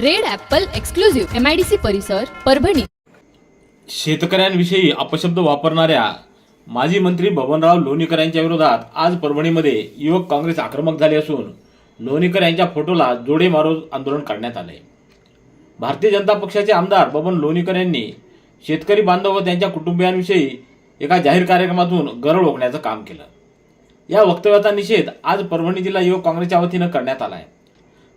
Red apple exclusive MIDC परिसर परभणी. शेतकऱ्यांविषयी अपशब्द वापरणाऱ्या माजी मंत्री बबनराव लोणीकर यांच्या विरोधात आज परभणीमध्ये युवक काँग्रेस आक्रमक झाले असून लोणीकर यांच्या फोटोला जोडे मारो आंदोलन करण्यात आले. भारतीय जनता पक्षाचे आमदार बबन लोणीकर यांनी शेतकरी बांधव व त्यांच्या कुटुंबियांविषयी एका जाहीर कार्यक्रमातून गरळ ओकण्याचं काम केलं. या वक्तव्याचा निषेध आज परभणी जिल्हा युवक काँग्रेसच्या वतीनं करण्यात आला आहे.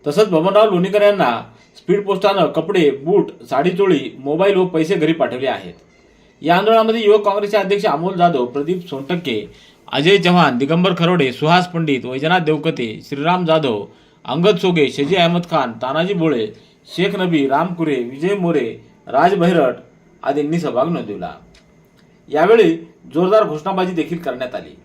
तसंच बबनराव लोणीकर यांना स्पीड पोस्टानं कपडे बूट साडीचोळी मोबाईल व पैसे घरी पाठवले आहेत. या आंदोलनामध्ये युवक काँग्रेसचे अध्यक्ष अमोल जाधव प्रदीप सोनटक्के अजय चव्हाण दिगंबर खरोडे सुहास पंडित वैजनाथ देवकते श्रीराम जाधव अंगद सोगे शेजी अहमद खान तानाजी बोळे शेख नबी राम कुरे विजय मोरे राज बहिरट आदींनी सहभाग नोंदवला. यावेळी जोरदार घोषणाबाजी देखील करण्यात आली.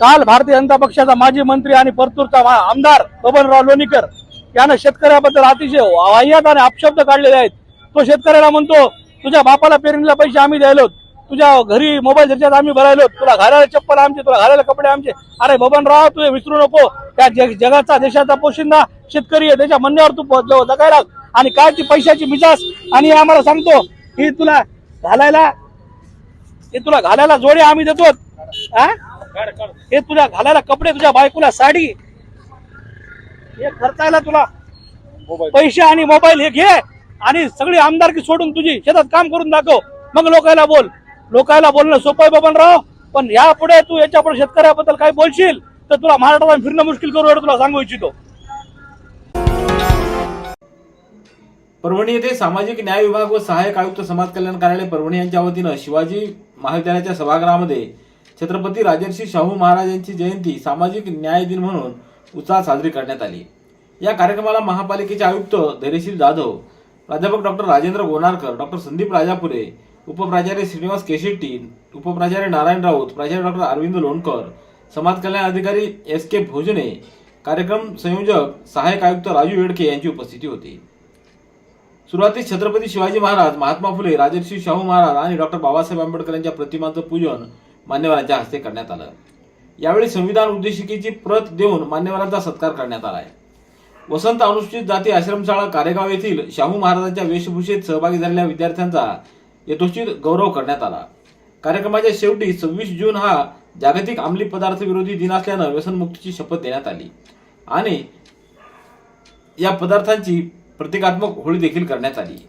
काल भारतीय जनता पक्षाचा माजी मंत्री आणि परतूरचा आमदार बबनराव लोणीकर यानं शेतकऱ्याबद्दल अतिशय वाह्यात आणि अपशब्द काढलेले आहेत. तो शेतकऱ्याला म्हणतो तुझ्या बापाला पेरणीला पैसे आम्ही द्यायलो तुझ्या घरी मोबाईल रिचार्ज आम्ही भरायलो तुला घालायला चप्पल आमचे तुला घालायला कपडे आमचे. अरे बबनराव तू विसरू नको. त्या जग- जगाचा देशाचा पोशिंदा शेतकरी आहे. त्याच्या म्हणण्यावर तू जगायला आणि काय ती पैशाची मिजास आणि हे आम्हाला सांगतो ही तुला घालायला हे तुला घालायला जोडे आम्ही देतो हा? हे तुला घालायला कपडे तुझ्या बायकोला साडी. हे खर्चायला तुला. पैसे आणि मोबाईल हे घे आणि सगळी आमदारकी सोडून तुझी शेतात काम करून दाखव. मग लोकायला बोल. लोकायला बोलणं सोपं आहे बबनराव पण या पुढे तू याच्यापुढे शेतकऱ्याबद्दल काही बोलशील तर तुला महाराष्ट्रात फिरणं मुश्किल करू एवढं तुला सांगू इच्छितो. परभणी येथे सामाजिक न्याय विभाग व सहाय्यक आयुक्त समाज कल्याण कार्यालय परभणी यांच्या वतीनं शिवाजी महाविद्यालयाच्या सभागृहामध्ये छत्रपती राजर्षी शाहू महाराजांची जयंती सामाजिक न्याय दिन म्हणून उत्साहात साजरी करण्यात आली. या कार्यक्रमाला महापालिकेचे आयुक्त धैर्यशील जाधव प्राध्यापक डॉक्टर राजेंद्र गोनारकर डॉक्टर संदीप राजापुरे उपप्राचार्य श्रीनिवास केशेट्टी उपप्राचार्य नारायण राऊत प्राचार्य डॉक्टर अरविंद लोणकर समाज कल्याण अधिकारी एस के भोजने कार्यक्रम संयोजक सहाय्यक आयुक्त राजू येडके यांची उपस्थिती होती. सुरुवातीस छत्रपती शिवाजी महाराज महात्मा फुले राजर्षी शाहू महाराज आणि डॉक्टर बाबासाहेब आंबेडकर यांच्या प्रतिमांचं पूजन मान्यवरांच्या हस्ते करण्यात आलं. यावेळी संविधान उद्देशिकेची प्रत देऊन मान्यवरांचा सत्कार करण्यात आला आहे. वसंत अनुसूचित जाती आश्रमशाळा कारेगाव येथील शाहू महाराजांच्या वेशभूषेत सहभागी झालेल्या विद्यार्थ्यांचा यथोचित गौरव करण्यात आला. कार्यक्रमाच्या शेवटी सव्वीस जून हा जागतिक अंमली पदार्थ विरोधी दिन असल्यानं व्यसनमुक्तीची शपथ देण्यात आली. आणि या पदार्थांची प्रतिकात्मक होळी देखील करण्यात आली.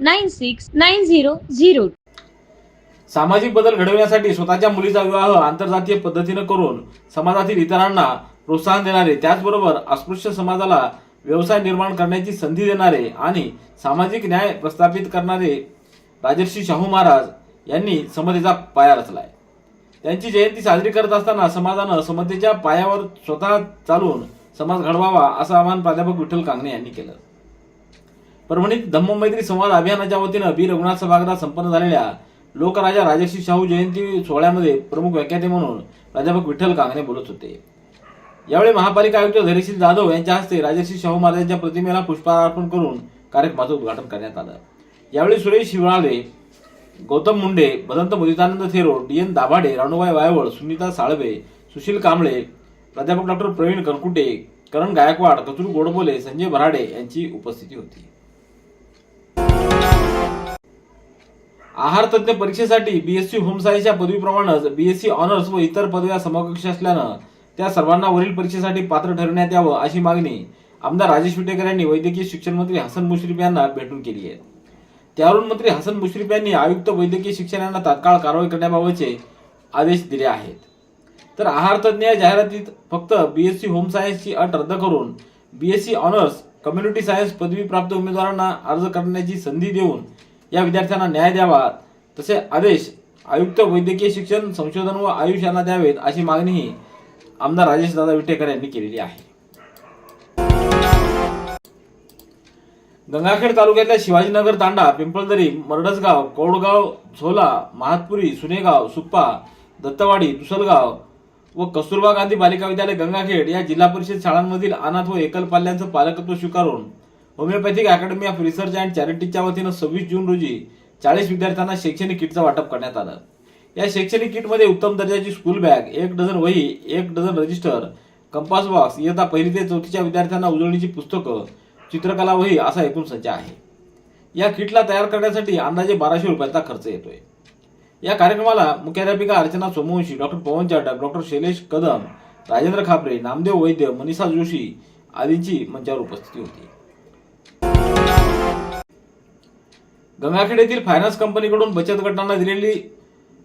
nine six nine zero zero सामाजिक बदल घडवण्यासाठी स्वतःच्या मुलीचा विवाह आंतरजातीय पद्धतीनं करून समाजातील इतरांना प्रोत्साहन देणारे त्याचबरोबर अस्पृश्य समाजाला व्यवसाय निर्माण करण्याची संधी देणारे आणि सामाजिक न्याय प्रस्थापित करणारे राजर्षी शाहू महाराज यांनी समतेचा पाया रचलाय. त्यांची जयंती साजरी करत असताना समाजानं समतेच्या पायावर स्वतः चालून समाज घडवावा असं आवाहन प्राध्यापक विठ्ठल कांगणे यांनी केलं. परभणीत धम्ममैत्री संवाद अभियानाच्या वतीनं बी. रघुनाथ सभागृहात संपन्न झालेल्या लोकराजा राजर्षी शाहू जयंती सोहळ्यामध्ये प्रमुख व्याख्याते म्हणून प्राध्यापक विठ्ठल कांगणे बोलत होते. यावेळी महापालिका आयुक्त धैर्यशील जाधव यांच्या हस्ते राजर्षी शाहू महाराजांच्या प्रतिमेला पुष्पहार अर्पण करून कार्यक्रमाचं उद्घाटन करण्यात आलं. यावेळी सुरेश शिवराळे गौतम मुंडे भदंत मुदितानंद थेरो डी. एन. दाभाडे राणूबाई वायवळ सुनीता साळवे सुशील कांबळे प्राध्यापक डॉक्टर प्रवीण कनकुटे करण गायकवाड कचरू गोडबोले संजय भराडे यांची उपस्थिती होती. आहार तज्ज्ञ परीक्षेसाठी बीएससी होम सायन्सच्या पदवीप्रमाणेच बीएससी ऑनर्स व इतर पदव्या समकक्ष असल्यानं त्या सर्वांना वरील परीक्षेसाठी पात्र ठरवण्यात यावं अशी मागणी आमदार राजेश विटेकर यांनी वैद्यकीय शिक्षण मंत्री हसन मुश्रीफ यांना भेटून केली आहे. त्यावरून मंत्री हसन मुश्रीफ यांनी आयुक्त वैद्यकीय शिक्षण यांना तात्काळ कारवाई करण्याबाबतचे आदेश दिले आहेत. तर आहार तज्ज्ञ या जाहिरातीत फक्त बीएससी होम सायन्सची अट रद्द करून बीएससी ऑनर्स कम्युनिटी सायन्स पदवी प्राप्त उमेदवारांना अर्ज करण्याची संधी देऊन या विद्यार्थ्यांना न्याय द्यावा. तसे आदेश आयुक्त वैद्यकीय शिक्षण संशोधन व आयुष यांना द्यावेत अशी मागणीही आमदार राजेश दादा विटेकर यांनी केलेली आहे. गंगाखेड तालुक्यातल्या शिवाजीनगर तांडा पिंपळदरी मरडसगाव कौडगाव झोला महातपुरी सुनेगाव सुप्पा दत्तवाडी दुसलगाव व कस्तुरबा गांधी बालिका विद्यालय गंगाखेड या जिल्हा परिषद शाळांमधील अनाथ व एकल पाल्यांचं पालकत्व स्वीकारून homeopathic academy of research and चॅरिटीच्या वतीनं सव्वीस जून रोजी चाळीस विद्यार्थ्यांना शैक्षणिक किटचं वाटप करण्यात आलं. या शैक्षणिक किटमध्ये उत्तम दर्जाची स्कूल बॅग एक डझन वही एक डझन रजिस्टर कंपास बॉक्स इयत्ता पहिली ते चौथीच्या विद्यार्थ्यांना उजळणीची पुस्तकं चित्रकला वही असा एकूण संच आहे. या किटला तयार करण्यासाठी अंदाजे बाराशे रुपयांचा खर्च येतोय. या कार्यक्रमाला मुख्याध्यापिका अर्चना सोमवंशी डॉक्टर पवन चाटक डॉक्टर शैलेश कदम राजेंद्र खापरे नामदेव वैद्य मनीषा जोशी आदींची मंचावर उपस्थिती होती. गंगाखेड येथील फायनान्स कंपनीकडून बचत गटांना दिलेली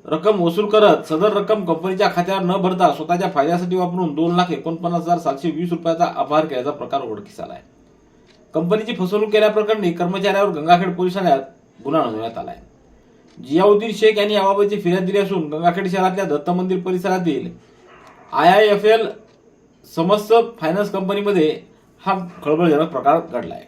रक्कम वसूल करत सदर रक्कम कंपनीच्या खात्यावर न भरता स्वतःच्या फायद्यासाठी वापरून दोन लाख एकोणपन्नास हजार सातशे वीस रुपयाचा अपहार केल्याचा प्रकार उघडकीस आहे. कंपनीची फसवणूक केल्याप्रकरणी कर्मचाऱ्यावर गंगाखेड पोलीस ठाण्यात गुन्हा नोंदवण्यात आला आहे. जियाउद्दीन शेख यांनी याबाबतची फिर्याद दिली असून गंगाखेड शहरातल्या दत्त मंदिर परिसरातील I I F L Samasta finance कंपनीमध्ये हा खळबळजनक प्रकार घडला आहे.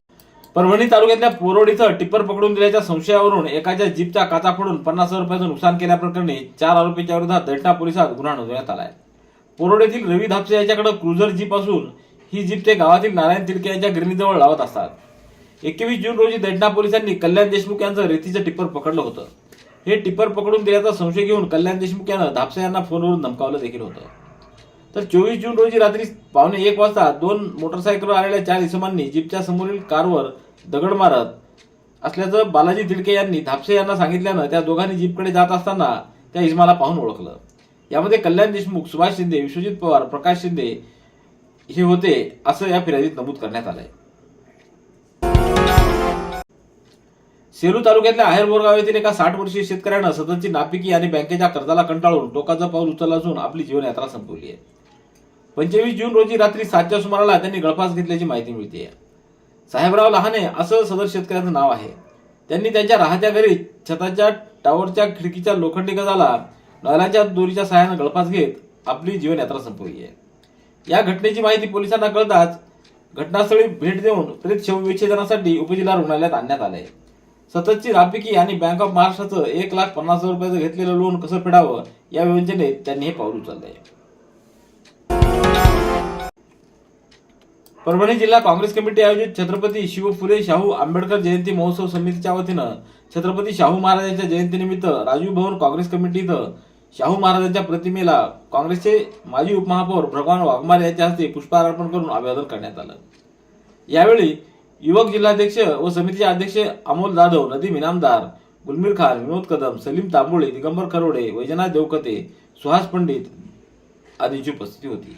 Parbhani तालुक्यातल्या पोरोड इथं टिप्पर पकडून दिल्याच्या संशयावरून एकाच्या जीपचा काचा फोडून पन्नास हजार रुपयाचं नुकसान केल्याप्रकरणी चार आरोपींच्या विरोधात दैठा पोलिसात गुन्हा नोंदवण्यात आलाय. पोरोड येथील रवी धापसे याच्याकडे क्रुझर जीप असून ही जीप ते गावातील नारायण तिडके यांच्या गिरणीजवळ लावत असतात. एकवीस जून रोजी दैठणा पोलिसांनी कल्याण देशमुख यांचं रेतीचं टिप्पर पकडलं होतं. हे टिप्पर पकडून दिल्याचा संशय घेऊन कल्याण देशमुख यानं धापसे यांना फोनवरून धमकावलं देखील होतं. तर चोवीस जून रोजी रात्री पावणे एक वाजता दोन मोटरसायकलवर आलेल्या चार इसमांनी जीपच्या समोरील कारवर दगड मारत असल्याचं बालाजी तिडके यांनी धापसे यांना सांगितल्यानं त्या दोघांनी जीपकडे जात असताना त्या इसमाला पाहून ओळखलं. यामध्ये कल्याण देशमुख सुभाष शिंदे विश्वजित पवार प्रकाश शिंदे हे होते असं या फिर्यादीत नमूद करण्यात आलंय. सेलू तालुक्यातल्या आहेर बोरगाव येथील एका साठ वर्षीय शेतकऱ्यानं सततची नापिकी आणि बँकेच्या कर्जाला कंटाळून टोकाचं पाऊल उचललं असून आपली जीवनयात्रा संपवली आहे. पंचवीस जून रोजी रात्री सातच्या सुमाराला त्यांनी गळफास घेतल्याची माहिती मिळते साहेबराव लहाने असं सदर शेतकऱ्याचं नाव आहे. त्यांनी त्यांच्या राहत्या घरी छताच्या टावरच्या खिडकीच्या लोखंडी गजाला नळाच्या दोरीच्या सहाय्यानं गळफास घेत आपली जीवनयात्रा संपवली आहे. या घटनेची माहिती पोलिसांना कळताच घटनास्थळी भेट देऊन त्वरित शवविच्छेदनासाठी उपजिल्हा रुग्णालयात आणण्यात आले सततची रापिकी आणि बँक ऑफ महाराष्ट्राचं एक लाख पन्नास हजार रुपयाचं घेतलेलं लोन कसं फेडावं या योजनेत त्यांनी हे पाऊल उचललं आहे परभणी जिल्हा काँग्रेस कमिटी आयोजित छत्रपती शिव फुले शाहू आंबेडकर जयंती महोत्सव समितीच्या वतीनं छत्रपती शाहू महाराजांच्या जयंतीनिमित्त राजीव भवन काँग्रेस कमिटी इथं शाहू महाराजांच्या प्रतिमेला काँग्रेसचे माजी उपमहापौर भगवान वाघमारे यांच्या हस्ते पुष्पहार अर्पण करून अभिवादन करण्यात आलं. यावेळी युवक जिल्हाध्यक्ष व समितीचे अध्यक्ष अमोल जाधव नदीम इनामदार गुलमीर खान विनोद कदम सलीम तांबोळे दिगंबर खरोडे वैजनाथ देवकते सुहास पंडित आदींची उपस्थिती होती.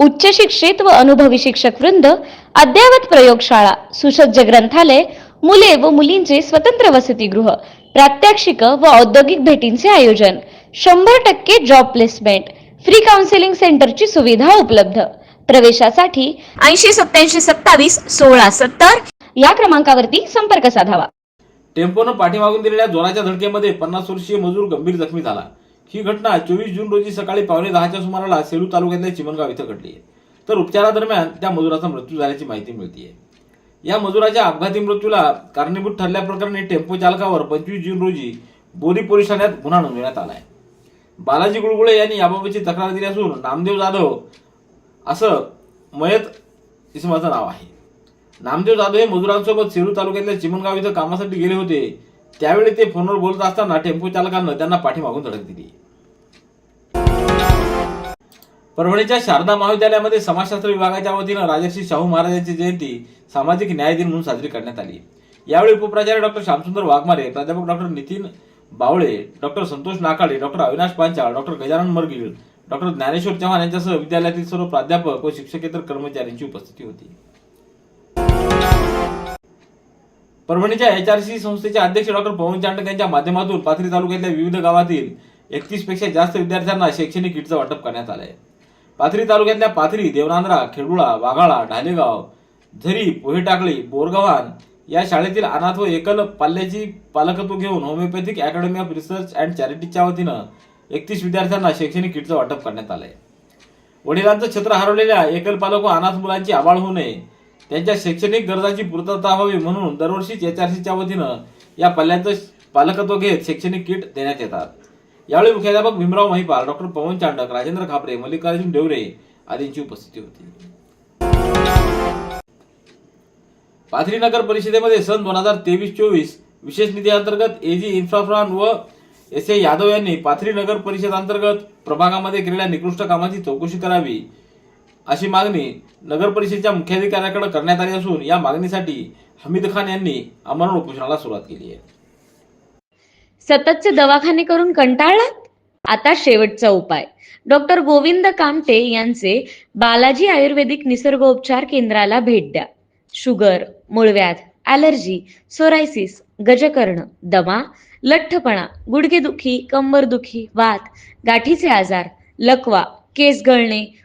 उच्च शिक्षित व अनुभवी शिक्षक वृंद अद्ययावत प्रयोगशाळा सुसज्ज ग्रंथालय मुले व मुलींचे स्वतंत्र वसतिगृह प्रात्यक्षिक व औद्योगिक भेटींचे आयोजन शंभर टक्के जॉब प्लेसमेंट फ्री काउन्सिलिंग सेंटरची सुविधा उपलब्ध. प्रवेशासाठी ऐंशी सत्याऐंशी सत्तावीस सोळा सत्तर या क्रमांकावरती संपर्क साधावा. टेम्पोनं पाठीमागून दिलेल्या जोराच्या धडकेमध्ये पन्नास वर्षीय मजूर गंभीर जखमी झाला. ही घटना चोवीस जून रोजी सकाळी पावणे दहाच्या सुमाराला सेलू तालुक्यातल्या चिमणगाव इथं घडली आहे. तर उपचारादरम्यान त्या मजुराचा मृत्यू झाल्याची माहिती मिळते या मजुराच्या अपघाती मृत्यूला कारणीभूत ठरल्याप्रकरणी टेम्पो चालकावर पंचवीस जून रोजी बोरी पोलीस ठाण्यात गुन्हा नोंदवण्यात आला आहे बालाजी गुळगुळे यांनी याबाबतची तक्रार दिली असून नामदेव जाधव असं मयत इसमाचं नाव आहे. नामदेव जाधव हे मजुरांसोबत सेलू तालुक्यातल्या चिमणगाव इथं कामासाठी गेले होते. त्यावेळी ते फोनवर बोलत असताना टेम्पो चालकानं त्यांना पाठीमागून धडक दिली. परभणीच्या शारदा महाविद्यालयामध्ये समाजशास्त्र विभागाच्या वतीनं राजर्षी शाहू महाराजांची जयंती सामाजिक न्याय दिन म्हणून साजरी करण्यात आली. यावेळी उपप्राचार्य डॉक्टर श्यामसुंदर वाघमारे प्राध्यापक doctor Nitin Bawale doctor Santosh Nakale doctor Avinash Panchal doctor Gajanan Margil doctor Dnyaneshwar Chavan यांच्यासह विद्यालयातील सर्व प्राध्यापक व शिक्षकेतर कर्मचाऱ्यांची उपस्थिती होती. परभणीच्या सी संस्थेचे अध्यक्ष डॉक्टर पवन चांडक यांच्या माध्यमातून पाथरी तालुक्यातल्या विविध गावातील एकतीसपेक्षा जास्त विद्यार्थ्यांना शैक्षणिक किटचं वाटप करण्यात आलंय. पाथरी तालुक्यातल्या पाथरी देवनांद्रा खेडुळा वाघाळा ढालेगाव झरी पोहेटाकळी बोरगव्हाण या शाळेतील अनाथ व एकल पाल्याची पालकत्व घेऊन homeopathic academy of research and चॅरिटीच्या वतीनं एकतीस विद्यार्थ्यांना शैक्षणिक किटचं वाटप करण्यात आलंय. वडिलांचं छत्र हरवलेल्या एकल पालक व अनाथ मुलांची आबाळ होऊ नये त्यांच्या शैक्षणिक गरजांची पूर्तता व्हावी म्हणून दरवर्षी एचआरसीच्या वतीनं या पल्ल्याचं पालकत्व घेत शैक्षणिक किट देण्यात येतात. यावेळी मुख्याध्यापक भीमराव महिपाल डॉक्टर पवन चांडक राजेंद्र खापरे मल्लिकार्जुन डेवरे आदींची उपस्थिती होती. पाथरी नगर परिषदेमध्ये सन दोन हजार तेवीस चोवीस विशेष निधी अंतर्गत एजी इन्फ्राफ्रॉन व एस ए यादव यांनी पाथरी नगर परिषद अंतर्गत प्रभागामध्ये केलेल्या निकृष्ट कामाची चौकशी करावी. अशी मागणी नगर परिषदेच्या मुख्याधिकाऱ्याकडे करण्यात आली असून या मागणीसाठी हमीद खान यांनी अमरण उपोषणाला सुरुवात केली आहे. सततचे दवाखाने करून कंटाळलात? आता शेवटचा उपाय. डॉक्टर गोविंद कामटे यांचे बालाजी आयुर्वेदिक निसर्गोपचार केंद्राला भेट द्या. शुगर मूळव्याध ॲलर्जी सोरायसिस गजकर्ण दमा लठ्ठपणा गुडघेदुखी कंबरदुखी वात गाठीचे आजार लकवा केस गळणे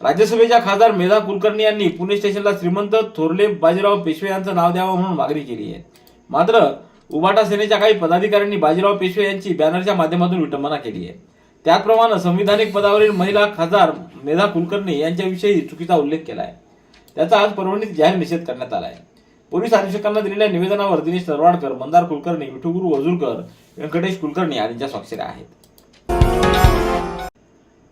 राज्यसभेच्या खासदार मेधा कुलकर्णी यांनी पुणे स्टेशनला श्रीमंत थोरले बाजीराव पेशवे यांचं नाव द्यावं म्हणून मागणी केली आहे. मात्र उबाटा सेनेच्या काही पदाधिकाऱ्यांनी बाजीराव पेशवे यांची बॅनरच्या माध्यमातून विटंबना केली आहे. त्याचप्रमाणे संविधानिक पदावरील महिला खासदार मेधा कुलकर्णी यांच्याविषयी चुकीचा उल्लेख केला आहे त्याचा आज परभणीत जाहीर निषेध करण्यात आला आहे पोलीस अधीक्षकांना दिलेल्या निवेदनावर दिनेश तरवाडकर मंदार कुलकर्णी विठुगुरू वजुरकर व्यंकटेश कुलकर्णी आदींच्या स्वाक्षऱ्या आहेत.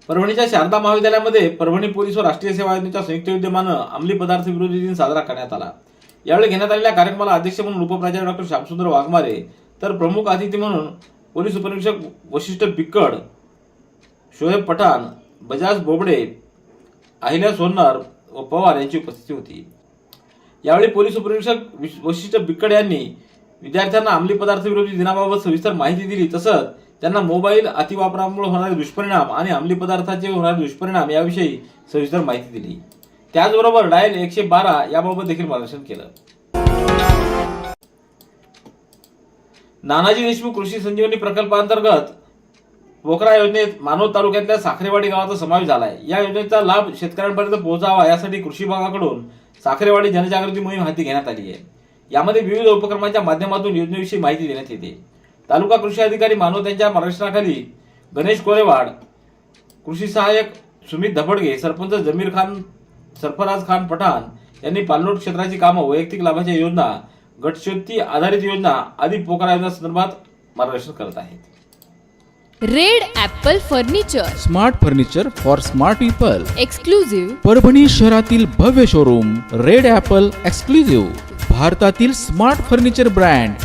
परभणीच्या शारदा महाविद्यालयामध्ये परभणी पोलीस व राष्ट्रीय सेवा योजनेच्या संयुक्त विद्यमानं अंमली पदार्थ विरोधी दिन साजरा करण्यात आला. यावेळी घेण्यात आलेल्या कार्यक्रमाला अध्यक्ष म्हणून उपप्राचार्य डॉक्टर श्यामसुंदर वाघमारे तर प्रमुख अतिथी म्हणून पोलीस उपनिरीक्षक वशिष्ठ बिक्कड शोएब पठाण बजाज बोबडे अहिल्या सोन्नार व पवार यांची उपस्थिती होती. यावेळी पोलीस उपनिरीक्षक वशिष्ठ बिक्कड यांनी विद्यार्थ्यांना अंमली पदार्थ विरोधी दिनाबाबत सविस्तर माहिती दिली तसंच त्यांना मोबाईल अतिवापरामुळे होणारे दुष्परिणाम आणि अंमली पदार्थाचे होणारे दुष्परिणाम याविषयी सविस्तर माहिती दिली. त्याचबरोबर डायल एकशे बारा याबाबत देखील मार्गदर्शन केलं. नानाजी देशमुख कृषी संजीवनी प्रकल्पांतर्गत पोखरा योजनेत मानव तालुक्यातल्या साखरेवाडी गावाचा समावेश झाला आहे या योजनेचा लाभ शेतकऱ्यांपर्यंत पोहोचावा यासाठी कृषी विभागाकडून साखरेवाडी जनजागृती मोहीम हाती घेण्यात आली आहे. यामध्ये विविध उपक्रमांच्या माध्यमातून योजनेविषयी माहिती देण्यात येते. तालुका कृषी अधिकारी मानवत यांच्या मार्गदर्शनाखाली गणेश कोरेवाड कृषी सहाय्यक सुमित धपडगे सरपंच जमीर खान सरफराज खान पठाण यांनी पाणलोट क्षेत्राची कामं वैयक्तिक लाभाच्या योजना गटशेती आधारित योजना आदी पोखरा योजना संदर्भात मार्गदर्शन करत आहेत. Red apple furniture. Smart furniture for smart people. Exclusive Parbhani शहरातील भव्य शोरूम रेड ॲपल एक्सक्लुझिव्ह. भारतातील स्मार्ट फर्निचर ब्रँड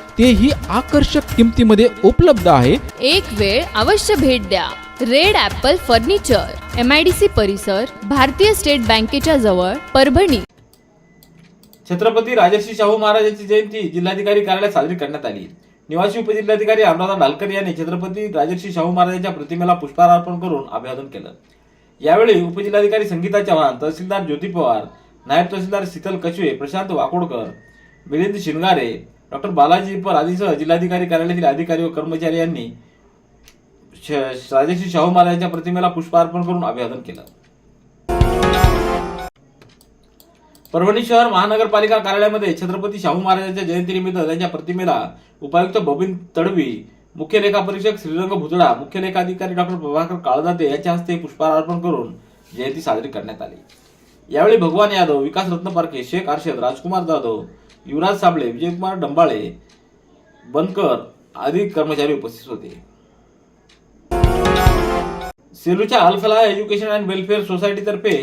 तेही आकर्षक किमतीमध्ये उपलब्ध आहे. एक वेळ अवश्य भेट द्या. Red apple furniture M I D C परिसर भारतीय स्टेट बँकेच्या जवळ परभणी. छत्रपती राजर्षी शाहू महाराजांची जयंती जिल्हाधिकारी कार्यालयात साजरी करण्यात आली. निवासी उपजिल्हाधिकारी अनुराधा डालकर यांनी छत्रपती राजर्षी शाहू महाराजांच्या प्रतिमेला पुष्पहार अर्पण करून अभिवादन केलं. यावेळी उपजिल्हाधिकारी संगीता चव्हाण तहसीलदार ज्योती पवार नायब तहसीलदार शीतल कचवे प्रशांत वाकोडकर मिलिंद शिनगारे डॉक्टर बालाजी पर आदीसह जिल्हाधिकारी कार्यालयातील अधिकारी व कर्मचारी यांनी श- शाहू महाराजांच्या प्रतिमेला पुष्पार्पण करून अभिवादन केलं. परभणी शहर महानगरपालिका कार्यालयामध्ये छत्रपती शाहू महाराजांच्या जयंतीनिमित्त त्यांच्या प्रतिमेला उपायुक्त बबीन तडवी मुख्य लेखा परीक्षक श्रीरंग भुतडा मुख्य लेखाधिकारी डॉक्टर प्रभाकर काळदाते यांच्या हस्ते पुष्पार्पण अर्पण करून जयंती साजरी करण्यात आली. यावेळी भगवान यादव विकास रत्न पारखे शेख अर्षद राजकुमार जाधव युवराज साबळे विजयकुमार डंबाळे बनकर आदी कर्मचारी उपस्थित होते. सेलूच्या अल्फला एज्युकेशन अँड वेलफेअर सोसायटीतर्फे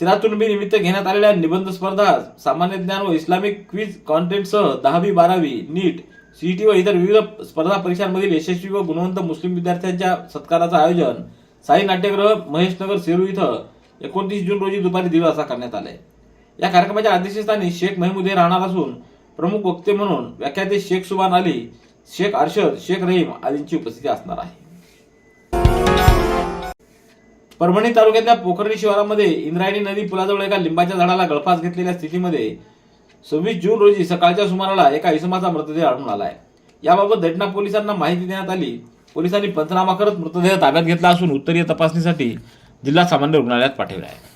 सिरातुलबी निमित्त घेण्यात आलेल्या निबंध स्पर्धा सामान्य ज्ञान व इस्लामिक क्विज कॉन्टेंटसह दहावी बारावी नीट सीईटी व इतर विविध स्पर्धा परीक्षांमधील यशस्वी व गुणवंत मुस्लिम विद्यार्थ्यांच्या सत्काराचं आयोजन साई नाट्यगृह महेशनगर सेलू इथं एकोणतीस जून रोजी दुपारी दीड वाजता करण्यात आलाय. या कार्यक्रमाच्या अध्यक्षस्थानी शेख महमूद हे राहणार असून प्रमुख वक्ते म्हणून व्याख्याते शेख सुबान अली शेख अर्शद शेख रहीम आदींची उपस्थिती असणार आहे. परभणी तालुक्यातल्या पोखर्णी शहरामध्ये इंद्रायणी नदी पुलाजवळ एका लिंबाच्या झाडाला गळफास घेतलेल्या स्थितीमध्ये सव्वीस जून रोजी सकाळच्या सुमाराला एका इसमाचा मृतदेह आढळून आहे याबाबत दैठणा पोलिसांना माहिती देण्यात आली. पोलिसांनी पंचनामा करत मृतदेह ताब्यात घेतला असून उत्तरीय तपासणीसाठी जिल्हा सामान्य रुग्णालयात पाठवला आहे.